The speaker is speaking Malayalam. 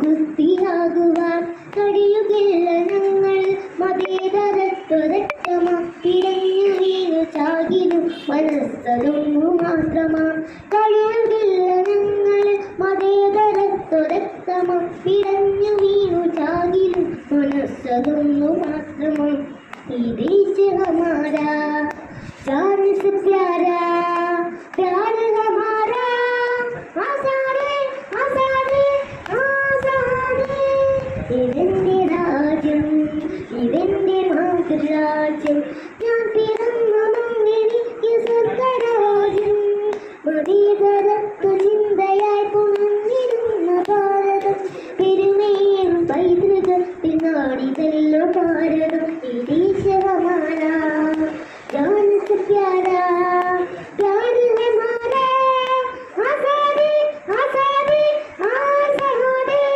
കുത്തിയാകുക കടിയുകില്ല ഞങ്ങൾ മതേതരത്വരക്തമാ പിടഞ്ഞു വീണു ചാകിനു മനസ്സതൊന്നു മാത്രമാ. കടിയുകില്ല ഞങ്ങൾ മതേതരത്വരക്തമാ ഇടഞ്ഞു വീണു ചാകിനു മനസ്സതൊന്നു മാത്രമാ. ഈ ദേശ ഹമാരാ जान से प्यारा प्यार हमारा आसारे आसारे आसारे ഇതെന്റെ രാജ്യം ഇതെന്റെ മാതൃരാജ്യം ഞാൻ പിറന്നതും എനിക്ക് नारिदल्लो तारणं हमारा जान से प्यारा प्यार है मारा आज़ादी आज़ादी आ सहारे